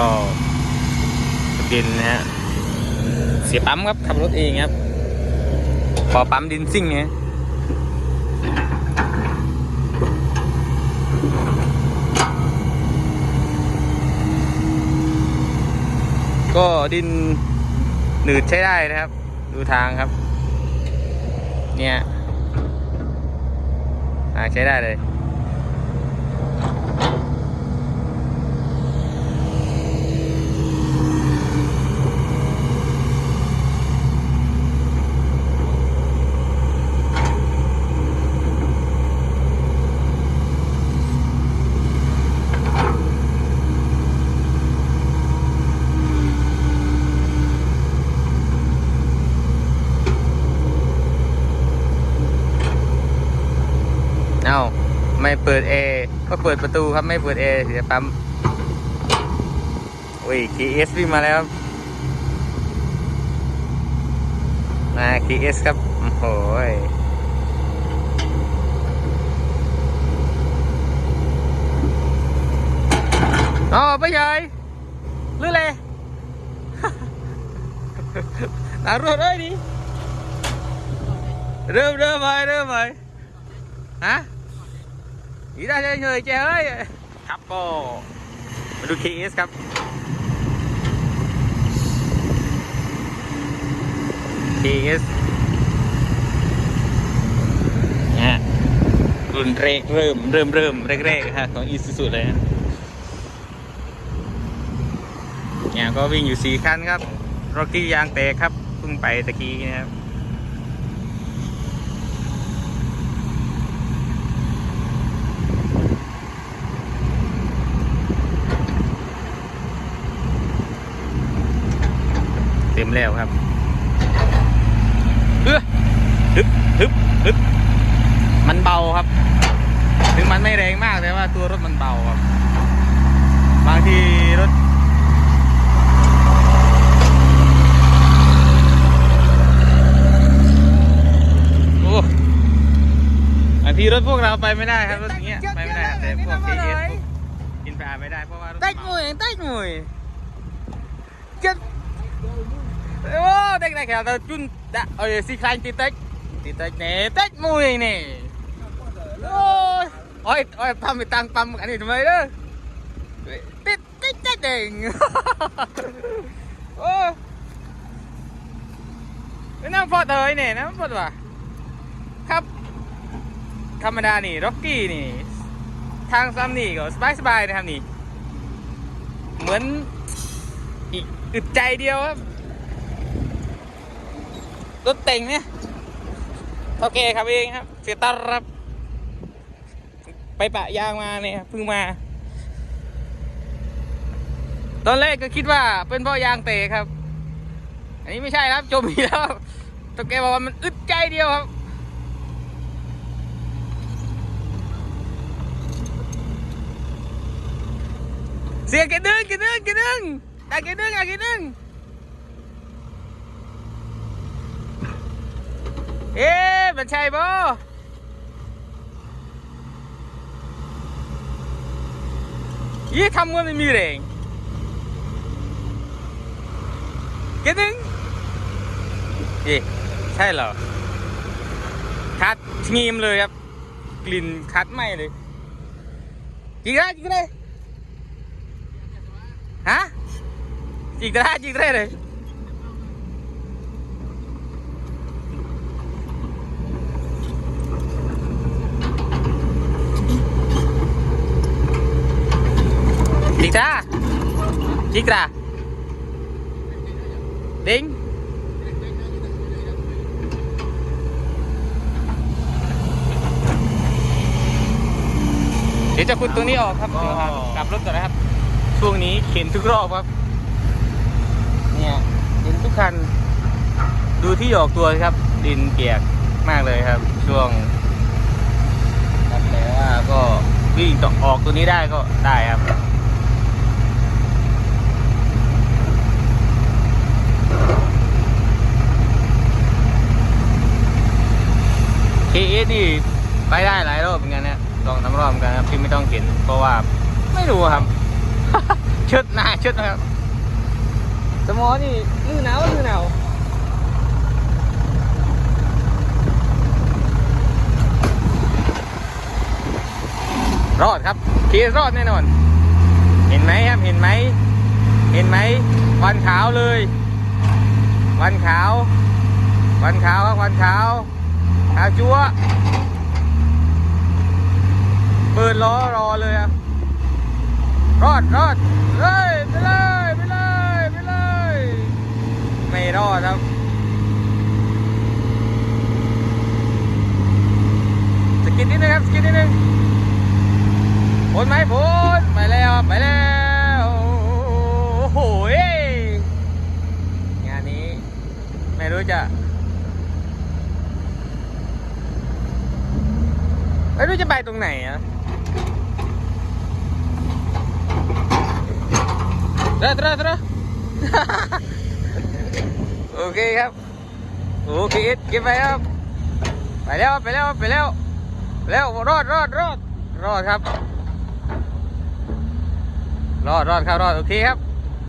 ก็ดินนะฮะเสียปั๊มครับขับรถเองครับพอปั๊มดินซิ่งไงก็ดินหนืดใช้ได้นะครับ ดูทางครับ เนี่ยทางใช้ได้เลย เอาไม่เปิดแอร์ก็เปิดประตูครับไม่เปิดแอร์เสียปั๊มโอ้ย KS วิ่งมาแล้วครับมา KS ครับโอ้โหยอ๋อไปใหญ่หรือเลยตารถเอ้ยดิเริ่มเริ่มไปเริ่มไปฮะีได้เฉยๆเจ้เอ้ยครับก็มาดู KS ครับ KS นะฮะรุ่นเรกเริ่มเริ่มเริ่มแรกๆฮะของ Isuzu เลยฮะเนี่ยก็วิ่งอยู่สี่คันครับรถกี้ยางแตกครับเพิ่งไปตะกี้นะครับ แล้วครับเออฮึบฮึบฮึบมันเบาครับ ถึงมันไม่แรงมากแต่ว่าตัวรถมันเบาครับ บางทีรถโอ้บางทีรถพวกเราไปไม่ได้ครับรถอย่างเงี้ยไปไม่ได้ครับแต่พวก KS พวกอินฟราไม่ได้เพราะว่ารถ โอ้เด็กๆเราจุนดะเออสีคลายติเต็กติเต็กเนี่เต็กมวยเนี่โอ้ยโอ้ยโอ้ยปั๊มไปตังปั๊มอันนี้ทำไมเด้อติดติดติดเองโอ้น้ำฟอดเลยเนี่ยน้ำฟอดว่ะครับธรรมดานี่ร็อกกี้นี่ ทางซ้ำนี่ก็สบายๆนะครับนี่ เหมือนอีกอึดใจเดียวครับ รถเต็งเนี่ยโอเคครับเองครับ เสียตารับ ไปปะยางมาเนี่ยเพิ่งมา ตอนแรกก็คิดว่าเป็นเพราะยางเตะครับ อันนี้ไม่ใช่ครับจมอีกแล้วตัวแกบอกว่ามันอึดใจเดียวครับเสียแกดึงแกดึงแกดึงแต่แกดึงอะแกดึง เอ๊ะมันใช่บ่ยี่ทำมันไม่มีแรงแกดึงเอ๊ะใช่เหรอคัดงีมเลยครับ กลิ่นคัดไหมเลยจริงได้จริงได้ฮะจิกได้จิกได้เลยจิกจ้า จิกจ้าดิ้งเดี๋ยวจะขุดตรงนี้ออกครับเดี๋ยวครับกลับรถก่อนนะครับ ช่วงนี้เข็นทุกรอบครับ เนี่ยเข็นทุกคัน ดูที่ออกตัวสิครับ ดินเปียกมากเลยครับ ช่วงครับแต่ว่าก็วิ่งต่อออกตัวนี้ได้ก็ได้ครับ KS นี่ไปได้หลายรอบเหมือนกันนะลองทำรอบเหมือนกันครับที่ไม่ต้องเข็นเพราะว่าไม่รู้ครับชุดหน้าชุดนะครับสมอนี่ลื่นหนาวลื่นหนาวรอดครับเคสรอดแน่นอน เห็นไหมครับเห็นไหมเห็นไหมวันขาวเลย วันขาว วันขาวครับวันขาว ขาจั๊วเปิดล้อรอเลยครับรอดรอดเฮ้ยไปเลยไปเลยไปเลยไม่รอดครับสกินนิดนึงครับสกินนิดนึงพ้นไหมพ้นไปแล้วไปแล้วโอ้โหงานนี้ไม่รู้จะ ไม่รู้จะไปตรงไหนอะเด้อเด้อเด้อโอเคครับโอเคเก็บไปครับไปแล้วไปแล้วไปแล้วแล้วรอดรอดรอดรอดครับ รอดรอดครับรอดโอเคครับ